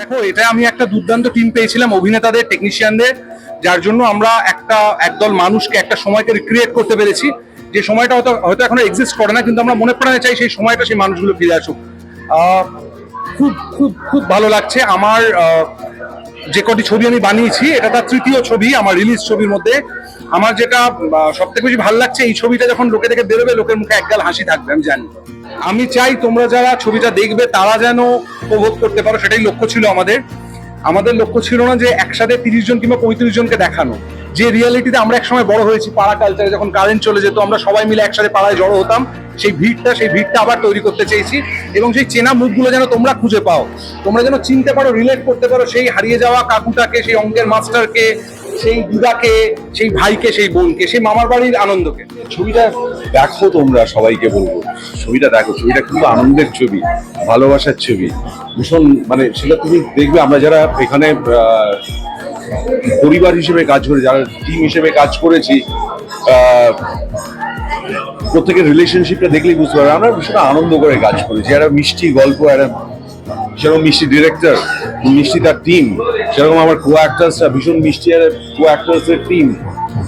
দেখো, এটা আমি একটা দুর্দান্ত টিম পেয়েছিলাম অভিনেতাদের টেকনিশিয়ানদের যার জন্য আমরা একটা, একদল মানুষকে একটা সময়কে রিক্রিয়েট করতে পেরেছি। যে সময়টা হয়তো হয়তো এখন এক্সিস্ট করে না, কিন্তু আমরা মনে প্রাণে চাই সেই সময়টা সেই মানুষগুলো ফিরে আসুক। খুব খুব খুব ভালো লাগছে। আমার যে কটি ছবি আমি বানিয়েছি, এটা তার তৃতীয় ছবি, আমার রিলিজ ছবির মধ্যে। আমার যেটা সব থেকে বেশি ভালো লাগছে, এই ছবিটা যখন লোকে দেখে বেরোবে, লোকের মুখে একগাল হাসি থাকবে, আমি জানি। আমি চাই তোমরা যারা ছবিটা দেখবে, তারা যেন উপভোগ করতে পারো, সেটাই লক্ষ্য ছিল আমাদের। আমাদের লক্ষ্য ছিল না যে একসাথে তিরিশ জন কিংবা পঁয়ত্রিশ জনকে দেখানো। যে রিয়ালিটিতে আমরা একসময় বড় হয়েছি, পাড়া কালচারে যখন কারেন্ট চলে যেত, আমরা সবাই মিলে একসাথে পাড়ায় জড়ো হতাম, সেই ভিড়টা সেই ভিড়টা আবার তৈরি করতে চেয়েছি। এবং সেই চেনা মুখগুলো যেন তোমরা খুঁজে পাও। তোমরা যেন চিনতে পারো রিলেট করতে পারো, সেই হারিয়ে যাওয়া কাকুটাকে, সেই অঙ্কের মাস্টারকে সেই দিদাকে, সেই ভাইকে, সেই বোনকে, সেই মামার বাড়ির আনন্দকে। ছবিটা দেখো তোমরা সবাইকে বলব। ছবিটা দেখো, ছবিটা খুব আনন্দের ছবি, ভালোবাসার ছবি। ভীষণ মানে সেটা তুমি দেখবে, আমরা যারা এখানে পরিবার হিসেবে কাজ করে যারা টিম হিসেবে কাজ করেছি প্রত্যেকের রিলেশনশিপটা দেখলেই বুঝতে পারবে। আমরা ভীষণ আনন্দ করে কাজ করেছি। একটা মিষ্টি গল্প, একটা সেরকম মিষ্টি ডিরেক্টর মিষ্টি তার টিম সেরকম আমার কো অ্যাক্টার্সরা ভীষণ মিষ্টি আর কো অ্যাক্টার্সের টিম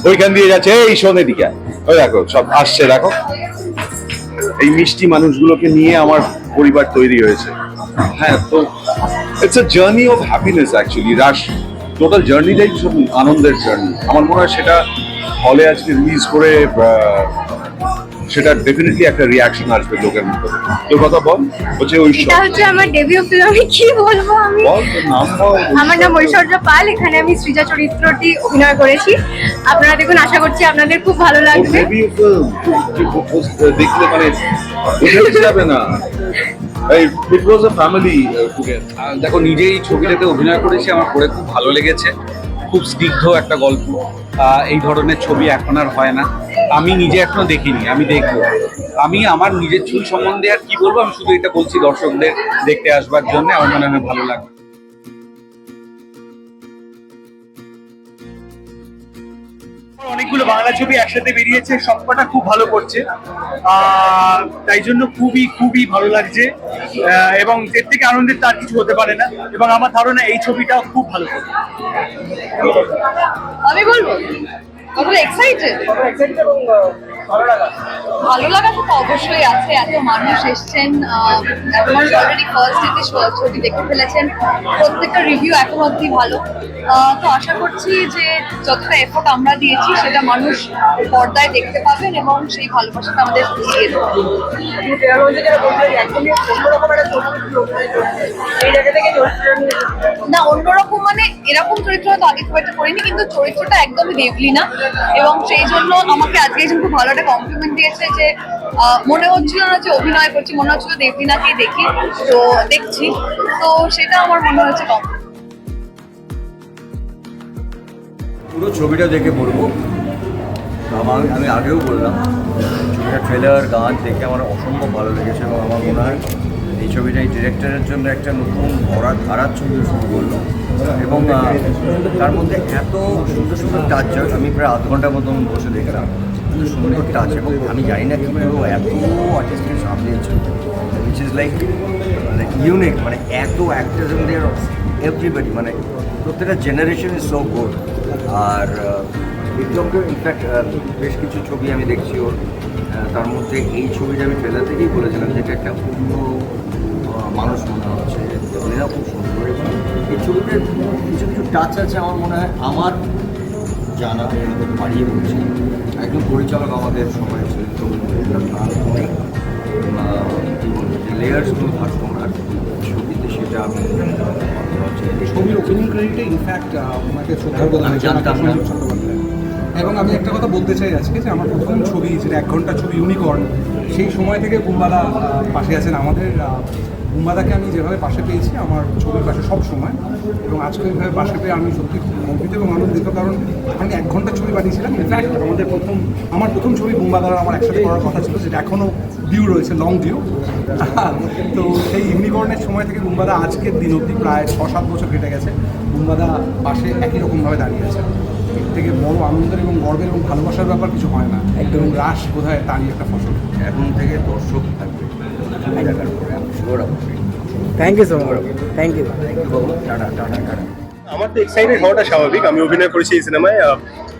ওইখান দিয়ে যাচ্ছে, এই শোনে দিকে ওই দেখো, সব আসছে, দেখো। এই মিষ্টি মানুষগুলোকে নিয়ে আমার পরিবার তৈরি হয়েছে। হ্যাঁ তো it's a journey of happiness actually rush total জার্নিটাই ভীষণ আনন্দের জার্নি আমার মনে হয় সেটা হলে আজকে রিলিজ করে সেটা ডেফিনেটলি একটা রিয়াকশন আসবে লোকের মধ্যে। তোর কথা বল হচ্ছে ওই এটা হচ্ছে আমার ডেবিউ ফিল্ম আমি কি বলব আমি? বল তোর নাম বল। আমার নাম ঐশ্বর্য পাল এখানে আমি সৃজা চরিত্রটি অভিনয় করেছি। আপনারা দেখুন আশা করছি আপনাদের খুব ভালো লাগবে। ডেবিউ ফিল্ম দেখলে মানে বোঝা যাবে না। ইট ওয়াজ আ ফ্যামিলি দেখো নিজেই ছবিটাতে অভিনয় করেছি আমার পড়ে খুব ভালো লেগেছে। খুব স্নিগ্ধ একটা গল্প। আহ, এই ধরনের ছবি এখন আর হয় না। আমি নিজে এখনও দেখিনি, আমি দেখব। আমি আমার নিজের চুল সম্বন্ধে আর কি বলব, আমি শুধু এটা বলছি দর্শকদের দেখতে আসবার জন্য, আমার মনে হয় ভালো লাগবে। অনেকগুলো বাংলা ছবি একসাথে বেরিয়েছে, সবকটা খুব ভালো করছে। তাই জন্য খুবই খুবই ভালো লাগছে। এবং এর থেকে আনন্দের তার কিছু হতে পারে না। এবং আমার ধারণা এই ছবিটাও খুব ভালো করবে। আমি বলব? কতটা এক্সাইটেড ভালো লাগা তো অবশ্যই আছে। এত মানুষ এসছেন অলরেডি ফার্স্ট ডেতে ছবি দেখে ফেলেছেন, প্রত্যেকটা রিভিউ এখন অবধি ভালো। তো আশা করছি যে যতটা এফোর্ট আমরা দিয়েছি, সেটা মানুষ পর্দায় দেখতে পাবেন এবং সেই ভালোবাসাটা আমাদের দিয়ে না, অন্যরকম মানে এরকম চরিত্র তো আগে খুব একটা করিনি, কিন্তু চরিত্রটা একদমই দেবলি না এবং সেই জন্য আমাকে আজকে একজন খুব ভালো একটা কমপ্লিমেন্ট দিয়েছে যে মনে হচ্ছিল না যে অভিনয় করছি, মনে হচ্ছিল দেবলিনাকেই দেখি, তো দেখছি। তো সেটা আমার মনে হচ্ছে কম। পুরো ছবিটা দেখে বলব। আমার, আমি আগেও বললাম, ছবিটা ট্রেলার গান দেখে আমার অসম্ভব ভালো লেগেছে এবং আমার মনে হয় এই ছবিটা এই ডিরেক্টরের জন্য একটা নতুন ভরা ধারার ছবি শুরু করল। এবং তার মধ্যে এত সুন্দর সুন্দর টাচ আমি প্রায় আধ ঘণ্টার মতন বসে দেখলাম। সুন্দর টাচ এবং আমি জানি না কীভাবে ও এত আর্টিস্টকে সামলিয়েছে উইচ ইজ লাইক মানে ইউনিক মানে এত অ্যাক্টার্স ইন দেয়ার এভরিবডি মানে প্রত্যেকটা জেনারেশন ইজ সো গুড আর বিক্রমকে ইনফ্যাক্ট বেশ কিছু ছবি আমি দেখছি ওর। তার মধ্যে এই ছবিটা আমি ট্রেলার থেকেই বলেছিলাম যে এটা একটা অন্য মানুষ মনে হচ্ছে। খুব সুন্দর। এবং এই ছবিটার কিছু কিছু টাচ আছে আমার মনে হয়। আমার জানা আমি হয়তো বাড়িয়ে বলছি একজন পরিচালক আমাদের সময় ছিল তো তার অনেক আহ, কি বলব যে লেয়ার্সগুলো থাকতো ওনার ছবিতে সেটা আমি ছবির ওপেনিং ক্রেডিটে ইনফ্যাক্ট ওনাকে আমি জানতাম না। এবং আমি একটা কথা বলতে চাই আজকে যে আমার প্রথম ছবি যেটা এক ঘণ্টা ছবি ইউনিকর্ন সেই সময় থেকে আহ, পাশে আছেন আমাদের আহ, আমি যেভাবে পাশে পেয়েছি আমার ছবির পাশে সব সময়। এবং আজকে এইভাবে পাশে পেয়ে আমি সত্যি খুব গর্বিত এবং আনন্দিত কারণ আমি এক ঘণ্টা ছবি বানিয়েছিলাম। ইনফ্যাক্ট আমাদের প্রথম আমার প্রথম ছবি বুম্বাদার আমার একসাথে করার কথা ছিল যেটা এখনও ডিউ রয়েছে লং ডিউ তো সেই ইউনিকর্নের সময় থেকে বুম্বাদা আজকের দিন অবধি প্রায় ছ সাত বছর কেটে গেছে বুম্বাদা পাশে একই রকমভাবে দাঁড়িয়ে আছে। এর থেকে বড় আনন্দের এবং গর্বের এবং ভালোবাসার ব্যাপার কিছু হয় না। একদম রাস বোধ হয় তারই একটা ফসল। এখন থেকে দর্শক থাকবে। Sure thank you so much thank you tata tata tata আমার তো এক্সাইটেড হওয়াটা স্বাভাবিক। আমি অভিনয় করেছি এই সিনেমায়।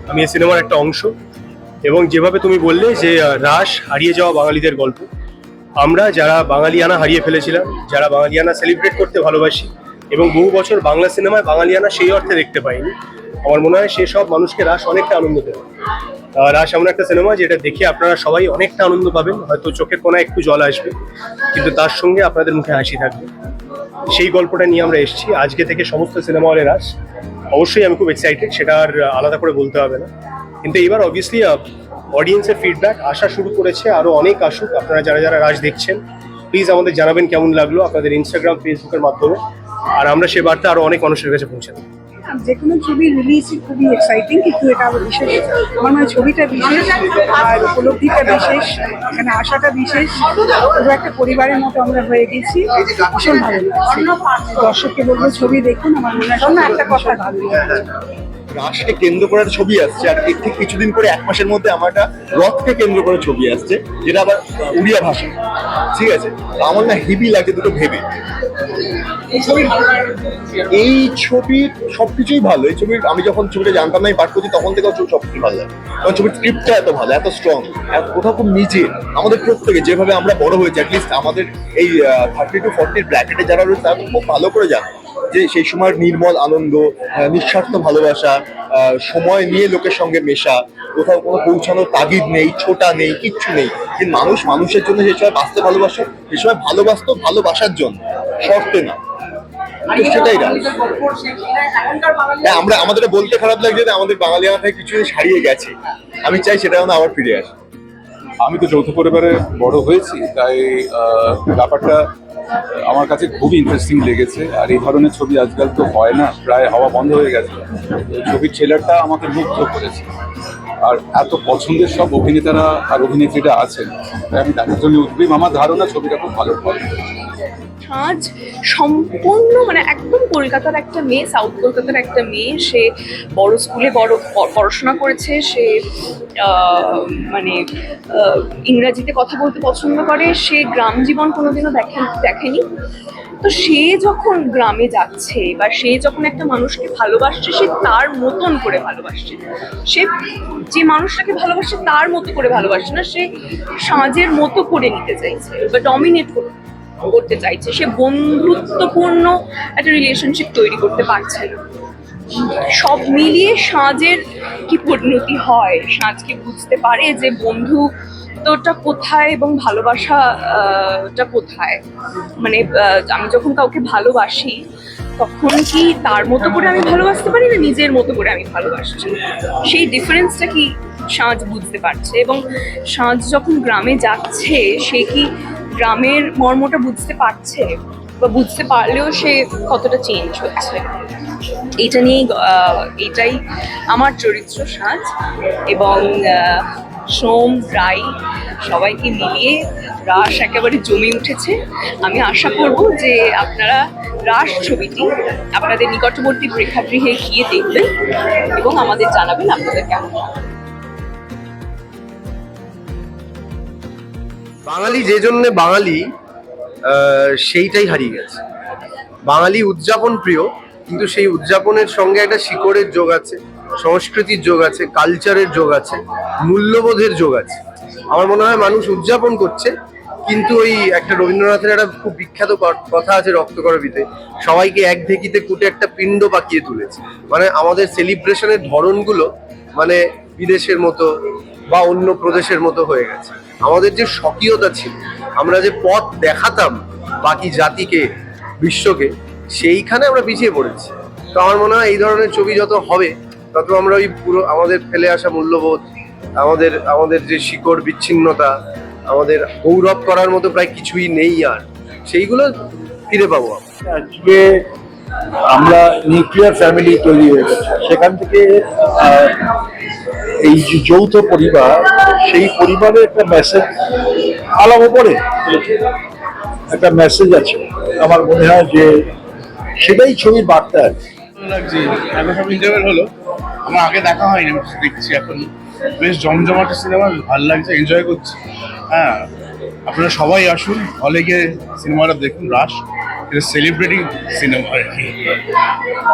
আমি এই সিনেমার একটা অংশ। এবং যেভাবে তুমি বললে যে রাস হারিয়ে যাওয়া বাঙালিদের গল্প। আমরা যারা বাঙালিয়ানা হারিয়ে ফেলেছিলাম যারা বাঙালিয়ানা সেলিব্রেট করতে ভালোবাসি এবং বহু বছর বাংলা সিনেমায় বাঙালিয়ানা সেই অর্থে দেখতে পাইনি আমার মনে হয় সেসব মানুষকে রাস অনেকটা আনন্দ দেবে। আহ, রাস এমন একটা সিনেমা যেটা দেখে আপনারা সবাই অনেকটা আনন্দ পাবেন। হয়তো চোখের কোনায় একটু জল আসবে, কিন্তু তার সঙ্গে আপনাদের মুখে হাসি থাকবে। সেই গল্পটা নিয়ে আমরা এসেছি। আজকে থেকে সমস্ত সিনেমা হলে রাস অবশ্যই আমি খুব এক্সাইটেড সেটা আর আলাদা করে বলতে হবে না। কিন্তু এবার অবভিয়াসলি অডিয়েন্সের ফিডব্যাক আসা শুরু করেছে আরও অনেক আসুক। আপনারা যারা যারা রাজ দেখছেন প্লিজ আমাদের জানাবেন কেমন লাগল আপনাদের ইনস্টাগ্রাম ফেসবুকের মাধ্যমে। আর আমরা সে বার্তা আরও অনেক মানুষের কাছে পৌঁছে দেবো। যে কোনো ছবি রিলিজ খুবই এক্সাইটিং কিন্তু এটা বিশেষ। আমার মনে হয় ছবিটা বিশেষ আর উপলব্ধিটা বিশেষ এখানে আসাটা বিশেষ। পুরো একটা পরিবারের মতো আমরা হয়ে গেছি। ভীষণ ভালো লাগছে। দর্শককে বলব ছবি দেখুন আমার মনে হয় একটা কথা ভালো লাগছে। রাসকে কেন্দ্র করে একটা ছবি আসছে আর এর ঠিক কিছুদিন পরে এক মাসের মধ্যে আমার একটা রথকে কেন্দ্র করে ছবি আসছে যেটা আবার উড়িয়া ভাষা। ঠিক আছে? আমার না হেভি লাগছে দুটো ভেবে। এই ছবির সবকিছুই ভালো। এই ছবির আমি যখন ছবিটা জানতাম না আমি পাঠ করছি তখন থেকেও ছবি সবকিছু ভালো লাগে। কারণ ছবির স্ক্রিপ্টটা এত ভালো এত স্ট্রং এত কোথাও খুব নিচে আমাদের প্রত্যেকে যেভাবে আমরা বড় হয়েছি অ্যাটলিস্ট আমাদের এই থার্টি টু ফর্টির ব্র্যাকেটে যারা রয়েছে তারা খুব ভালো করে জানে। যে সেই সময়ের নির্মল আনন্দ নিঃস্বার্থ ভালোবাসা সময় নিয়ে লোকের সঙ্গে মেশা কোথাও কোনো পৌঁছানোর তাগিদ নেই ছোটা নেই কিচ্ছু নেই। কিন্তু মানুষ মানুষের জন্য সেই সময় বাঁচতে ভালোবাসে সেই সময় ভালোবাসতো ভালোবাসার জন্য শর্তে না। সেটাই রাজ হ্যাঁ, আমরা আমাদের বলতে খারাপ লাগছে যে আমাদের বাঙালি থেকে কিছু হারিয়ে গেছে। আমি চাই সেটা যেন আবার ফিরে আসে। আমি তো যৌথ পরিবারে বড় হয়েছি, তাই ব্যাপারটা আমার কাছে খুবই ইন্টারেস্টিং লেগেছে। আর এই ধরনের ছবি আজকাল তো হয় না, প্রায় হওয়া বন্ধ হয়ে গেছে। ছবির ট্রেলারটা আমাকে মুগ্ধ করেছে। আর এত পছন্দের সব অভিনেতারা আর অভিনেত্রীরা আছেন, তাই আমি তাদের জন্য উদ্বিম আমার ধারণা ছবিটা খুব ভালো হবে। সাজ সম্পূর্ণ মানে একদম কলকাতার একটা মেয়ে সাউথ কলকাতার একটা মেয়ে, সে বড় স্কুলে বড় পড়াশোনা করেছে, সে মানে ইংরাজিতে কথা বলতে পছন্দ করে, সে গ্রাম জীবন কোনোদিনও দেখে, দেখেনি। তো সে যখন গ্রামে যাচ্ছে বা সে যখন একটা মানুষকে ভালোবাসছে, সে তার মতন করে ভালোবাসছে। সে যে মানুষটাকে ভালোবাসে, তার মতো করে ভালোবাসছে না, সে সাজের মতো করে নিতে চাইছে বা ডমিনেট করতে চাইছে, সে বন্ধুত্বপূর্ণ একটা রিলেশনশিপ তৈরি করতে পারছে না। সব মিলিয়ে সাজের কি পরিণতি হয়? সাজকে বুঝতে পারে যে বন্ধু তোটা কোথায় এবং ভালোবাসাটা কোথায়? মানে আমি যখন কাউকে ভালোবাসি, তখন কি তার মতো করে আমি ভালোবাসতে পারি না নিজের মতো করে আমি ভালোবাসছি? সেই ডিফারেন্সটা কি সাঁজ বুঝতে পারছে? এবং সাঁজ যখন গ্রামে যাচ্ছে, সে কি গ্রামের মর্মটা বুঝতে পারছে বা বুঝতে পারলেও সে কতটা চেঞ্জ হচ্ছে। এটা নিয়েই এটাই আমার চরিত্র সাজ এবং সোম, রাই সবাইকে মিলিয়ে রাস একেবারে জমে উঠেছে। আমি আশা করব যে আপনারা রাস ছবিটি আপনাদের নিকটবর্তী প্রেক্ষাগৃহে গিয়ে দেখবেন এবং আমাদের জানাবেন আপনাদের কেমন বাঙালি যে জন্যে বাঙালি সেইটাই হারিয়ে গেছে। বাঙালি উদযাপন প্রিয়, কিন্তু সেই উদযাপনের সঙ্গে একটা শিকড়ের যোগ আছে, সংস্কৃতির যোগ আছে কালচারের যোগ আছে, মূল্যবোধের যোগ আছে। আমার মনে হয় মানুষ উদযাপন করছে, কিন্তু ওই একটা রবীন্দ্রনাথের একটা খুব বিখ্যাত কথা আছে রক্তকরবিতে, সবাইকে এক ঢেকিতে কুটে একটা পিণ্ড পাকিয়ে তুলেছে। মানে আমাদের সেলিব্রেশনের ধরনগুলো মানে বিদেশের মতো বা অন্য প্রদেশের মতো হয়ে গেছে। আমাদের যে স্বকীয়তা ছিল, আমরা যে পথ দেখাতাম বাকি জাতিকে, বিশ্বকে, সেইখানে আমরা পিছিয়ে পড়েছি। তো আমার মনে হয় এই ধরনের ছবি যত হবে, তত আমরা ওই পুরো আমাদের ফেলে আসা মূল্যবোধ, আমাদের আমাদের যে শিকড় বিচ্ছিন্নতা, আমাদের গৌরব করার মতো প্রায় কিছুই নেই আর। সেইগুলো ফিরে পাবো আজকে আমরা নিউক্লিয়ার ফ্যামিলি তৈরি হয়ে সেখান থেকে এই যে যৌথ পরিবার, সেই পরিবারের একটা মেসেজ আলাপ পড়ে। একটা মেসেজ আছে। আমার মনে হয় যে সেটাই ছবির বার্তা সব ইন্টারভেল হলো। আমার আগে দেখা হয়নি, আমি দেখছি এখন। বেশ জমজমাট সিনেমা ভালো লাগছে এনজয় করছি। হ্যাঁ আপনারা সবাই আসুন হলে গিয়ে সিনেমাটা দেখুন রাস এটা সেলিব্রেটিং সিনেমা আর কি।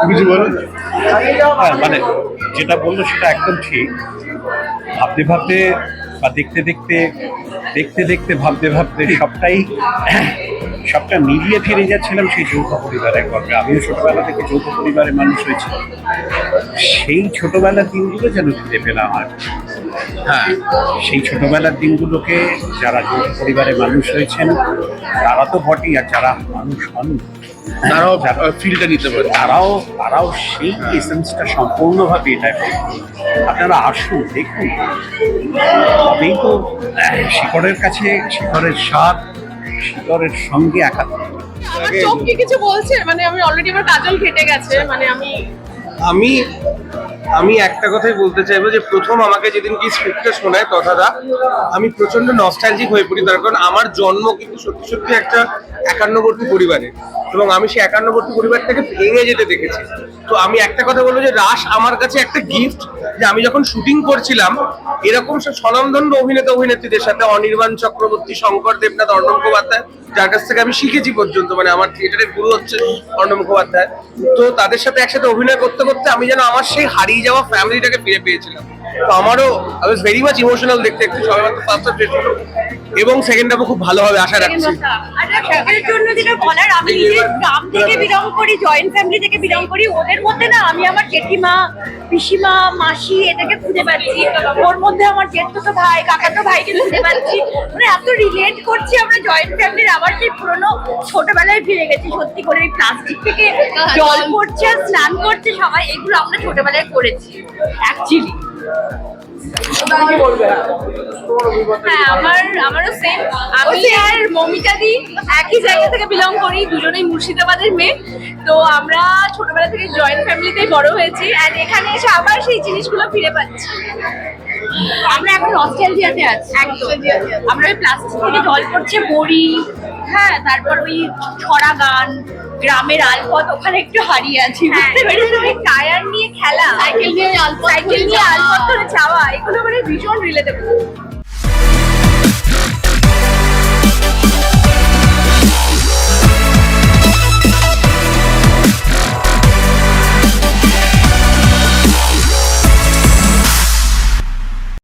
কিছু বলো হ্যাঁ মানে যেটা বলল সেটা একদম ঠিক। ভাবতে ভাবতে বা দেখতে দেখতে দেখতে দেখতে, ভাবতে ভাবতে সবটাই, সবটা মিলিয়ে ফিরে যাচ্ছিলাম সেই যৌথ পরিবারের গল্পে আমিও ছোটবেলা থেকে যৌথ পরিবারের মানুষ হয়েছিলাম। সেই ছোটবেলার দিনগুলো যেন ফিরে পেলাম আর হ্যাঁ সেই ছোটবেলার দিনগুলোকে যারা যৌথ পরিবারের মানুষ হয়েছেন তারা তো বটেই আর যারা মানুষ হন তারাও ফিলটা নিতে পারে। তারাও তারাও সেই এসেন্সটা সম্পূর্ণভাবে এটা আপনারা আসুন দেখুন। তবেই তো শিকড়ের কাছে শিকড়ের স্বাদ শিকড়ের সঙ্গে একাত্ম আমার চোখ কি কিছু বলছে? মানে আমি অলরেডি আমার কাজল ঘেটে গেছে মানে আমি আমি আমি একটা কথাই বলতে চাইব যে প্রথম আমাকে যেদিন কি স্ক্রিপ্টটা শোনায় তথাদা, আমি প্রচণ্ড নস্টালজিক হয়ে পড়ি, তার কারণ আমার জন্ম কিন্তু সত্যি সত্যি একটা একান্নবর্তী পরিবারে এবং আমি সেই একান্নবর্তী পরিবারটাকে ভেঙে যেতে দেখেছি। তো আমি একটা কথা বলব যে রাস আমার কাছে একটা গিফট যে আমি যখন শুটিং করছিলাম, এরকম সব স্বনামধন্য অভিনেতা অভিনেত্রীদের সাথে অনির্বাণ চক্রবর্তী, শঙ্কর দেবনাথ, অর্ণব মুখোপাধ্যায়, যার কাছ থেকে আমি শিখেছি পর্যন্ত মানে আমার থিয়েটারের গুরু হচ্ছে অর্ণব মুখোপাধ্যায়, তো তাদের সাথে একসাথে অভিনয় করতে করতে আমি যেন আমার সেই হারিয়ে যাওয়া ফ্যামিলিটাকে ফিরে পেয়েছিলাম। তো আমারও I was very much emotional দেখতে দেখতে সবাই মাত্র ফার্স্ট হাফ শেষ হলো। এবং সেকেন্ড হাফও খুব ভালো হবে আশা রাখছি। এর জন্য যেটা বলার আমি নিজে গ্রাম থেকে বিলং করি জয়েন্ট ফ্যামিলি থেকে বিলং করি ওদের মধ্যে না আমি আমার জেঠিমা পিসিমা মাসি এটাকে খুঁজে পাচ্ছি। ওর মধ্যে আমার জেঠতো ভাই কাকাতো ভাইকে খুঁজে পাচ্ছি। মানে এত রিলেট করছি আমরা জয়েন্ট ফ্যামিলির আবার সেই পুরোনো ছোটবেলায় ফিরে গেছি। সত্যি করে এই প্লাস্টিক থেকে জল পড়ছে আর স্নান করছে সবাই এগুলো আমরা ছোটবেলায় করেছি অ্যাকচুয়ালি হ্যাঁ আমার আমারও সেম আমি আর মমিতা দি একই জায়গা থেকে বিলং করি দুজনেই মুর্শিদাবাদের মেয়ে। তো আমরা ছোটবেলা থেকে জয়েন্ট ফ্যামিলিতেই বড় হয়েছি। আর এখানে এসে আবার সেই জিনিসগুলো ফিরে পাচ্ছি। আমরা এখন অস্ট্রেলিয়াতে আছি। আমরা ওই প্লাস্টিক থেকে জল পড়ছে বড়ি হ্যাঁ তারপর ওই ছড়া গান গ্রামের আলপথ ওখানে একটু হারিয়ে আছি। বুঝতে পেরেছি ওই টায়ার নিয়ে খেলা। সাইকেল নিয়ে আলপথ সাইকেল নিয়ে আলপথ ধরে যাওয়া এগুলো মানে ভীষণ রিলেটেবল